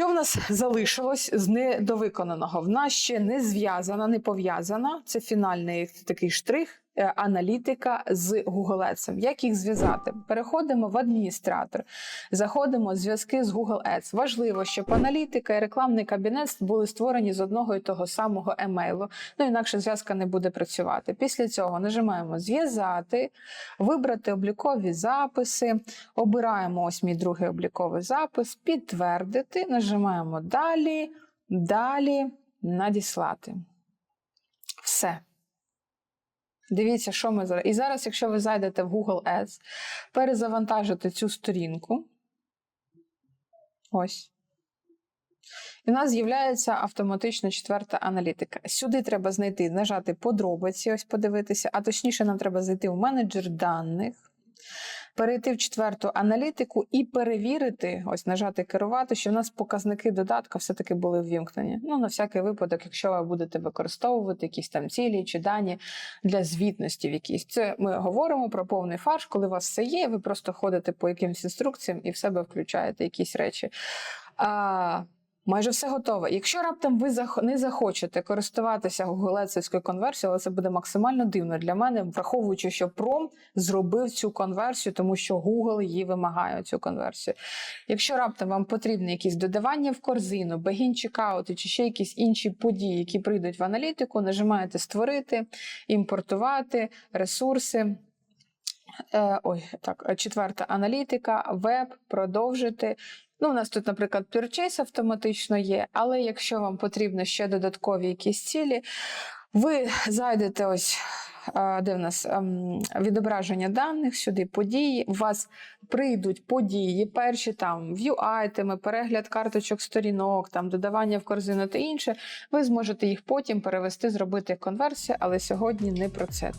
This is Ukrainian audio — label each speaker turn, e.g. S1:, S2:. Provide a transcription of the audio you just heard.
S1: Що в нас залишилось з недовиконаного? В нас ще не зв'язана, не пов'язана. Це фінальний такий штрих. Е, Аналітика з Google Ads. Як їх зв'язати? Переходимо в адміністратор, заходимо в зв'язки з Google Ads. Важливо, щоб аналітика і рекламний кабінет були створені з одного і того самого емейлу. Ну інакше зв'язка не буде працювати. Після цього нажимаємо зв'язати, вибрати облікові записи. Обираємо ось мій другий обліковий запис, підтвердити, нажимаємо далі, далі, надіслати. Все. Дивіться, що ми зараз. І зараз, якщо ви зайдете в Google Ads, перезавантажите цю сторінку. Ось. І в нас з'являється автоматично четверта аналітика. Сюди треба знайти, нажати подробиці, ось подивитися, а точніше, нам треба зайти в менеджер даних, перейти в четверту аналітику і перевірити, ось нажати керувати, що в нас показники додатка все-таки були ввімкнені. Ну, на всякий випадок, якщо ви будете використовувати якісь там цілі чи дані для звітності в якісь. Це ми говоримо про повний фарш, коли у вас все є, ви просто ходите по якимось інструкціям і в себе включаєте якісь речі. А, Майже все готове. Якщо раптом ви не захочете користуватися гуглецівською конверсією, але це буде максимально дивно для мене, враховуючи, що Пром зробив цю конверсію, тому що Google її вимагає цю конверсію. Якщо раптом вам потрібні якісь додавання в корзину, бегін чекаути чи ще якісь інші події, які прийдуть в аналітику, нажимаєте створити, імпортувати ресурси. Е, ой, так, четверта аналітика, веб, продовжити. Ну, у нас тут, наприклад, purchase автоматично є, але якщо вам потрібно ще додаткові якісь цілі, ви зайдете ось. Де в нас ем, відображення даних, сюди події. У вас прийдуть події, перші там view айтеми, перегляд карточок сторінок, там додавання в корзину та інше. Ви зможете їх потім перевести, зробити конверсію, але сьогодні не про це.